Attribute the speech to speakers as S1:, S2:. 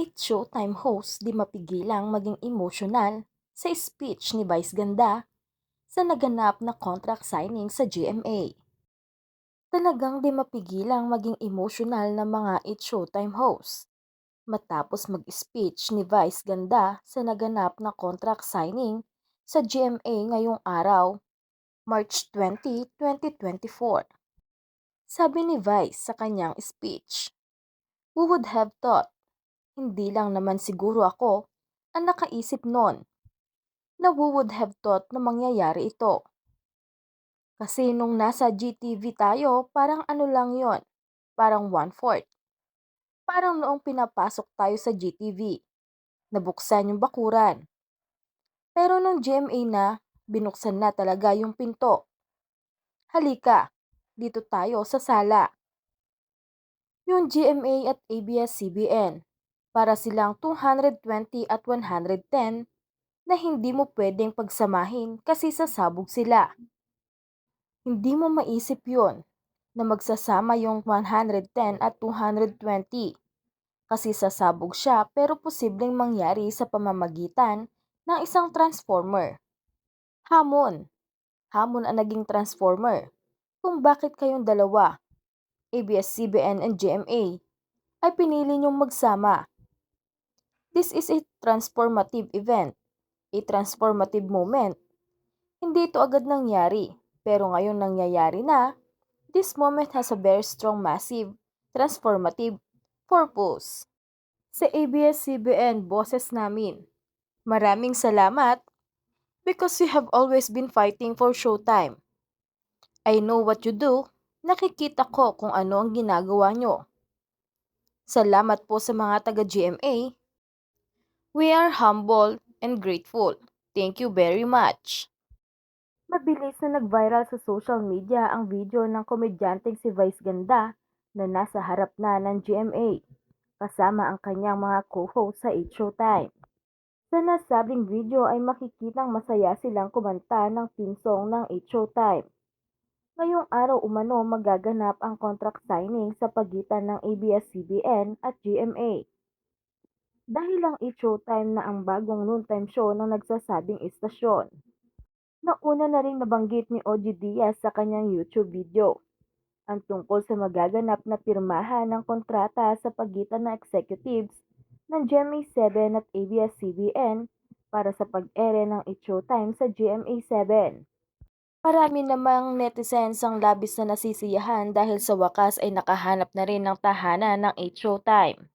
S1: It Showtime host di mapigilang maging emosyonal sa speech ni Vice Ganda sa naganap na contract signing sa GMA. Talagang di mapigilang maging emosyonal ng mga It Showtime host matapos mag-speech ni Vice Ganda sa naganap na contract signing sa GMA ngayong araw, March 20, 2024. Sabi ni Vice sa kanyang speech, Who would have thought hindi lang naman siguro ako ang nakaisip nun na who would have thought na mangyayari ito. Kasi nung nasa GTV tayo, parang ano lang yon, parang one-fourth. Parang noong pinapasok tayo sa GTV, nabuksan yung bakuran. Pero nung GMA na, binuksan na talaga yung pinto. Halika, dito tayo sa sala. Yung GMA at ABS-CBN, para silang 220 at 110 na hindi mo pwedeng pagsamahin kasi sasabog sila. Hindi mo maisip yon na magsasama yung 110 at 220 kasi sasabog siya pero posibleng mangyari sa pamamagitan ng isang transformer. Hamon. Hamon ang naging transformer. Kung bakit kayong dalawa, ABS-CBN and GMA, ay pinili niyong magsama This is a transformative event, a transformative moment. Hindi ito agad nangyari, pero ngayon nangyayari na. This moment has a very strong, massive, transformative purpose. Sa ABS-CBN, boses namin, maraming salamat because you have always been fighting for showtime. I know what you do. Nakikita ko kung ano ang ginagawa nyo. Salamat po sa mga taga-GMA We are humble and grateful. Thank you very much. Mabilis na nag-viral sa social media ang video ng komedyanteng si Vice Ganda na nasa harap na ng GMA kasama ang kanyang mga co-host sa 8 Showtime. Sa nasabing video ay makikitang masaya silang kumanta ng theme song ng 8 Showtime. Ngayong araw umano magaganap ang contract signing sa pagitan ng ABS-CBN at GMA. Dahil lang i-showtime na ang bagong noontime show ng nagsasabing istasyon. Nauna na rin nabanggit ni OG Diaz sa kanyang YouTube video ang tungkol sa magaganap na pirmahan ng kontrata sa pagitan ng executives ng GMA7 at ABS-CBN para sa pag-ere ng It Showtime sa GMA7. Marami namang netizens ang labis na nasisiyahan dahil sa wakas ay nakahanap na rin ng tahanan ng 8 Showtime.